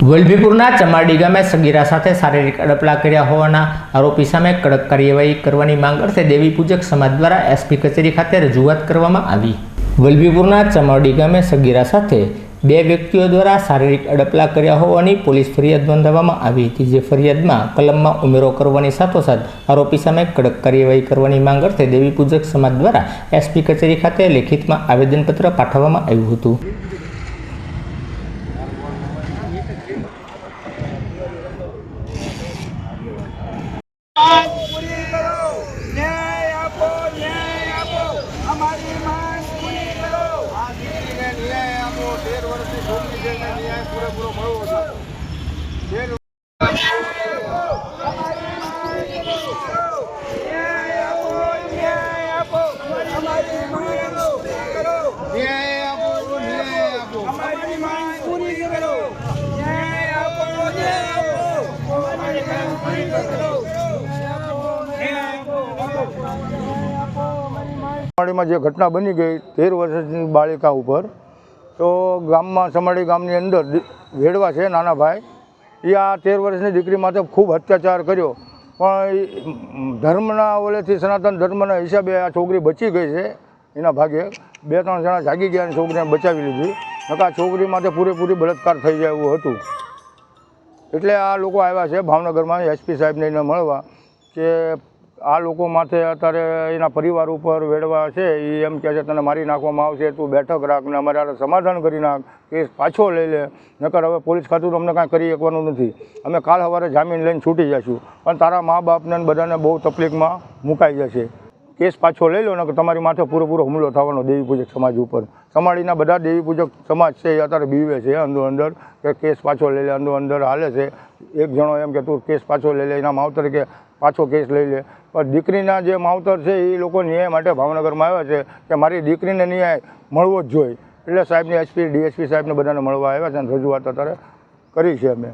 વલભીપુરના ચમાડી ગામે સગીરા સાથે શારીરિક અડપલા કર્યા હોવાના આરોપી સામે કડક કાર્યવાહી કરવાની માંગ અર્થે દેવી પૂજક સમાજ દ્વારા એસપી કચેરી ખાતે રજૂઆત કરવામાં આવી. વલભીપુરના ચમાડી ગામે સગીરા સાથે બે વ્યક્તિઓ દ્વારા શારીરિક અડપલા કર્યા હોવાની પોલીસ ફરિયાદ નોંધાવવામાં આવી હતી, જે ફરિયાદમાં કલમમાં ઉમેરો કરવાની સાથોસાથ આરોપી સામે કડક કાર્યવાહી કરવાની માંગ અર્થે દેવી પૂજક સમાજ દ્વારા એસપી કચેરી ખાતે લેખિતમાં આવેદનપત્ર પાઠવવામાં આવ્યું હતું માંગ પૂરી કરો ન્યાય આપો ન્યાય આપો અમારી માંગ પૂરી કરો આ દીકરીને ન્યાય આપો તેર વર્ષની છોકરી છે એને ન્યાય પૂરેપૂરો મળવો તેર ન્યાય આપો ન્યાય આપો. અમારી માંગ કરો. ન્યાય સમાડીમાં જે ઘટના બની ગઈ તેર વર્ષની બાળિકા ઉપર, તો ગામમાં, સમાડી ગામની અંદર વેડવા છે નાના ભાઈ. એ આ તેર વર્ષની દીકરી માટે ખૂબ અત્યાચાર કર્યો. પણ ધર્મના ઓલેથી સનાતન ધર્મના હિસાબે આ છોકરી બચી ગઈ છે. એના ભાગે બે ત્રણ જણા જાગી ગયા અને છોકરીને બચાવી લીધી. નકા છોકરી માટે પૂરેપૂરી બળાત્કાર થઈ જાય એવું હતું. એટલે આ લોકો આવ્યા છે ભાવનગરમાં, એસપી સાહેબને એને મળવા કે આ લોકો માથે અત્યારે એના પરિવાર ઉપર વેડવા છે, એ એમ કહે છે, તને મારી નાખવામાં આવશે, તું બેઠક રાખ ને અમારે સમાધાન કરી નાખ, કેસ પાછો લઈ લે. નકર હવે પોલીસ ખાતું અમને કાંઈ કરી શકવાનું નથી. અમે કાલ સવારે જામીન લઈને છૂટી જઈશું. પણ તારા મા બાપને બધાને બહુ તકલીફમાં મુકાઈ જશે. કેસ પાછો લઈ લો ને તમારી માથે પૂરેપૂરો હુમલો થવાનો દેવી પૂજક સમાજ ઉપર. સમાડીના બધા દેવી પૂજક સમાજ છે, એ અત્યારે બીવે છે અંદર અંદર, કે કેસ પાછો લઈ લે અંદર અંદર હાલે છે. એક જણો એમ કે તું કેસ પાછો લઈ લે, એના માવતર કે પાછો કેસ લઈ લે. પણ દીકરીના જે માવતર છે, એ લોકો ન્યાય માટે ભાવનગરમાં આવ્યા છે, કે મારી દીકરીને ન્યાય મળવો જ જોઈએ. એટલે સાહેબને એસપી, ડીએસપી સાહેબને બધાને મળવા આવ્યા છે અને રજૂઆત અત્યારે કરી છે અમે.